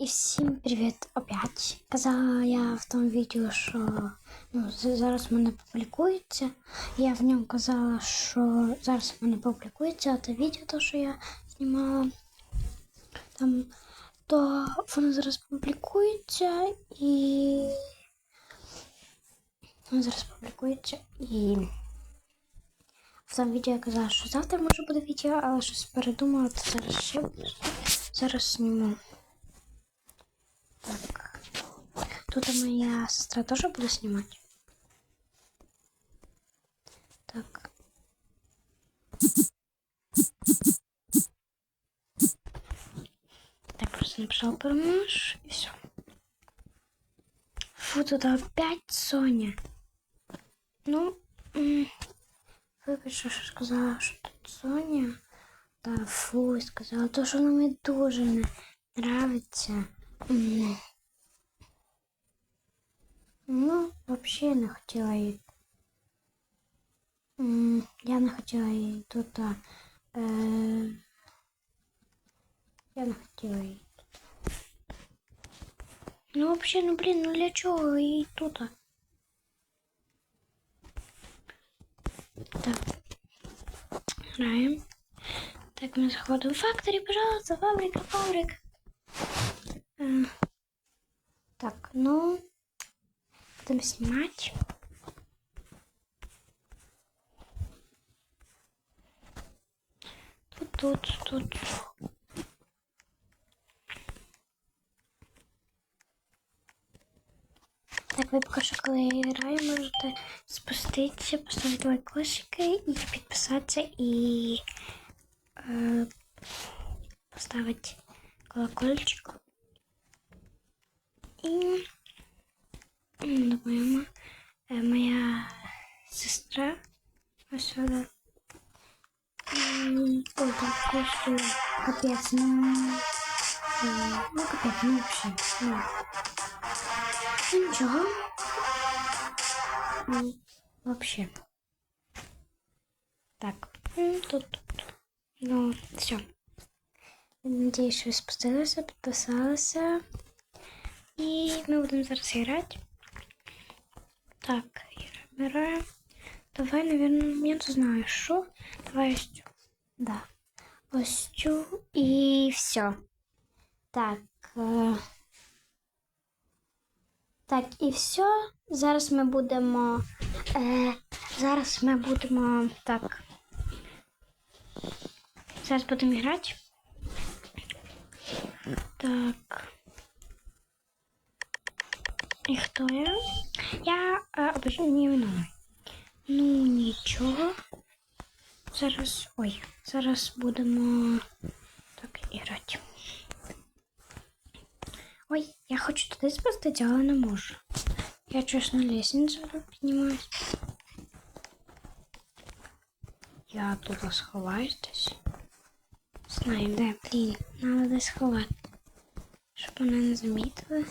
І всім привіт опять. Казала я в тому відео, що ну, зараз мене публікується. Я в ньому казала, що зараз мене публікується те відео, то, що я знімала там, то воно зараз публікується і. Воно зараз публікується і. В тому відео я казала, що завтра може буде відео, але щось передумала, то зараз ще. Зараз зніму. Тут моя сестра тоже буде знімати. Так. Так, просто написал промож и все. Фу, тут опять Соня. Ну, що ж сказала, що тут Соня. Та фу, сказала, то, що вона мені дуже не нравиться. М. Ну, вообще не хотіла її. М, Я не хотіла її тут. а, Е... Я не хотіла її. Ну, вообще, ну блін, ну для чого її тут? а? Так. Граємо. Так, ми заходимо в факторі, пожалуйста, фабрика, фабрика. Е, Так, ну, будемо знімати. Тут, тут, тут. Так, ви поки що, коли я граю, можете спуститися, поставити лайкосики і підписатися і е, поставити колокольчик. І м, думаю, е, моя сестра ось сюди. М, Ой, так коштує капець, ну, е, ну капець, ну взагалі, ну. Ну, Нічого. Ну, Вообще. Так, м, тут, тут. Ну, все. Надіюсь, що ви спустилися, підписалися. І ми будемо зараз грати. Так, граємо. Давай, наверное, я не знаю, що. Давай ось. Да. Ось цю і все. Так. Е... Так, і все. Зараз ми будемо. Е, зараз ми будемо. Так. Зараз будемо грати. Так. І хто я? Я е, обожнюю новий. Ну, нічого. Зараз. Ой, зараз будемо так і грати. Ой, я хочу туди спустити, але не можу. Я чесно лестницю піднімаюсь. Я тут сховаюсь десь. Знаю, де, блін, треба десь сховати. Щоб мене не замітили.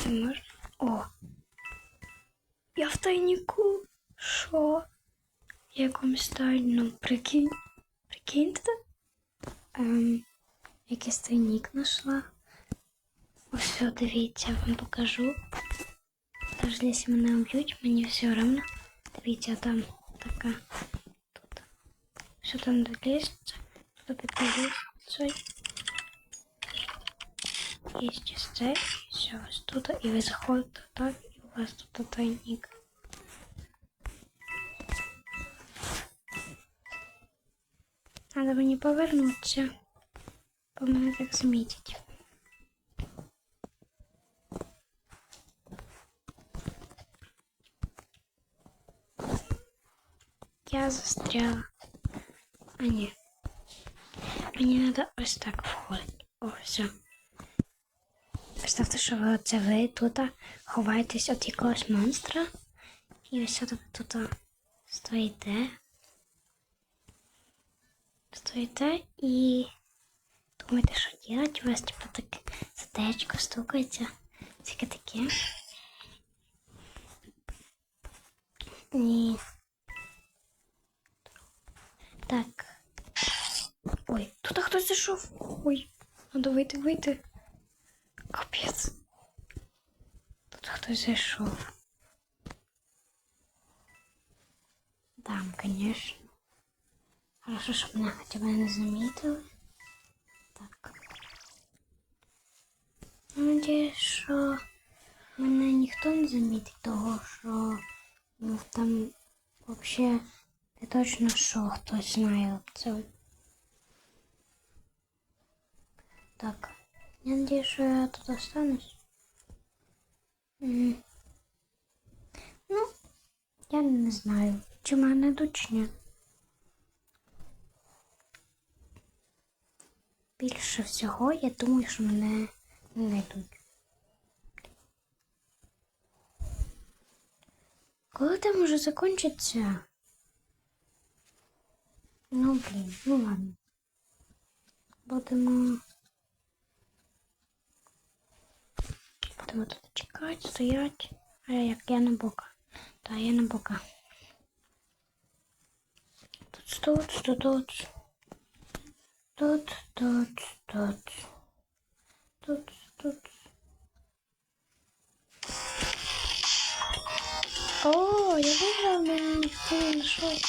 Що можна? О! Я в тайнику. Що? В якомусь тайному прикинь. Прикиньте? Ем, якийсь тайник знайшла. Ось все, дивіться, я вам покажу. Навіть якщо мене уб'ють, мені все одно. Дивіться, там така. Тут. Все там долізться. Тут підпилиться. Є ось це. Все, ось тут. І ви заходите так, і у вас тут тайник. Надо мені повернутися. Бо мене так замітять. Я застряла. А ні. Мені треба ось так входити. О, все. Представте, що ви оце ви тут ховаєтесь від якогось монстра. І ось тут, тут стоїте. Стоїте і думаєте, що робити. У вас типу так сердечко стукається. Тільки таке. І Так. Ой, тут хтось зайшов. Ой, Надо вийти, вийти. Капець. Тут хтось зайшов. Там, конечно. Хорошо, щоб мене хоча б не замітили. Так. Ну, Надіюсь, що мене ніхто не замітить того, що ну, там взагалі не точно, що хтось знає це. Так. Я надеюсь, что я тут останусь. Ну, я не знаю, чи мене йдуть, чи ні. Більше всього, я думаю, що мене не знайдуть. Коли там уже закончиться? Ну, блін, ну ладно. Будемо. Будемо тут чекати, стоять. А я як я на бока. Та я на бока. Тут, тут, тут, тут. Тут, тут, тут. Тут, тут. О, я мене ніхто не знайшов.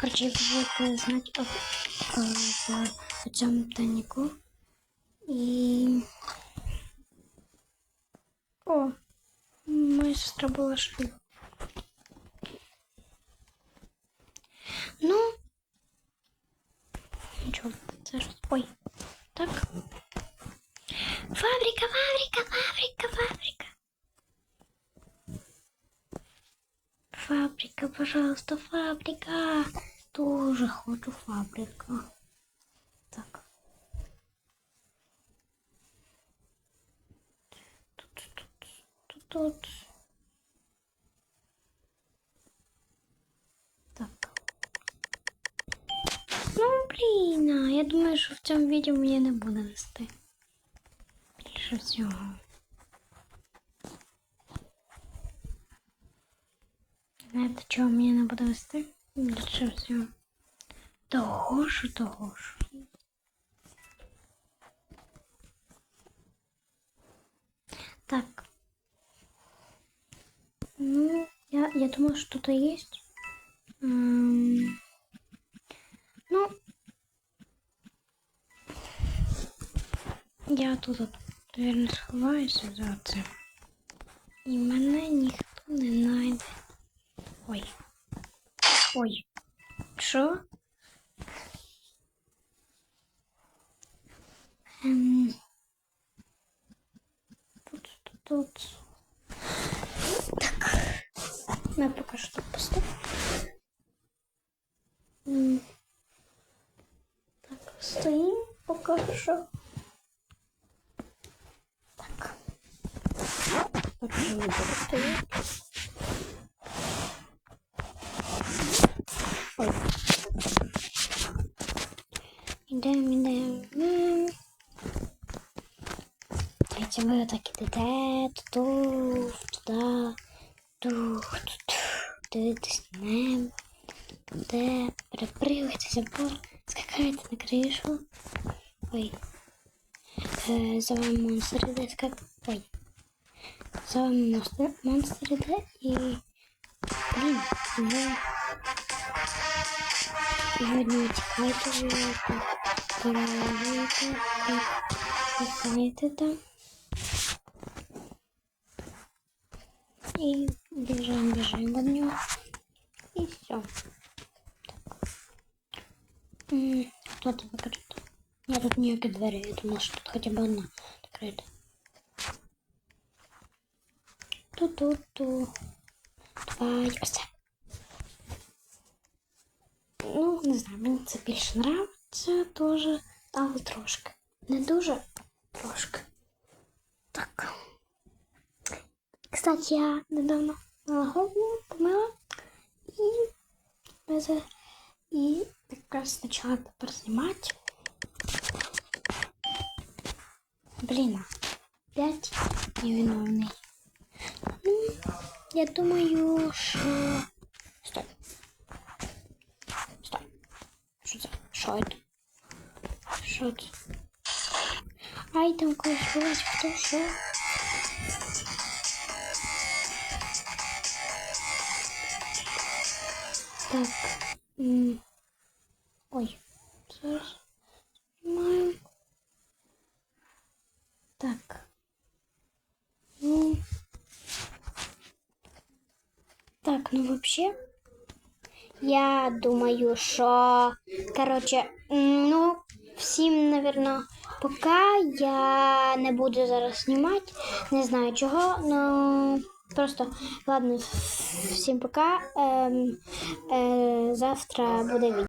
Короче, вы будете знать о, о, о цьому тайнику. І... О, моя сестра була швидко. Ну, це ж... Ой, так. Фабрика, фабрика, фабрика, фабрика. Фабрика, пожалуйста, фабрика. Тоже хочу фабрика. Так. Тут, тут, тут, тут. Так. Ну, блін, а я думаю, що в цьому відео мені не буде вести. Більше всього. Знаєте, чого мені не буде вести? Більше всього. Того ж, того ж. Так. ну, я, я думаю, что тут есть. М, Ну, я тут, наверное, сховаюся за це. І мене не знайде. Ой. Ой. Що? Ем... Тут, тут, тут. Так. Я пока что поставлю. М. Так, стоим пока что. Так. Так, я не буду стоять. Ой. Ідемо, ідемо. М. Дивіться, ви так ідете туди, туди, перепригуєте забор, скакаєте на кришу. Ой. Е, за вами монстр іде, скак... Ой. За вами монстр, монстр іде і... Блін, ви... Ви не тікайте, ви паралізуєте, тікаєте там. И бежим, бежим от него. И все. Кто-то покажет. Нет, тут ніякі двері. Я думала, що тут хоча б одна закрита. Ту-ту-ту. Давай, ось це. Ну, не знаю, мені це більше нравиться теж, але трошки. Не дуже, трошки. Так. Кстати, я недавно голову помила и без и как раз начала тепер знімати. Блін, опять невиновний. Ну, я думаю, що... Стой. Стой. Що це? Що це? Що це? Ай, там було, хто що. Так. Ой. Зараз. Знімаю. Так. Ну. Так, ну вообще. Я думаю, що, коротше, ну, всім, наверно, пока я не буду зараз знімати. Не знаю чого, ну просто ладно, всім пока. Ем, е, завтра буде відео.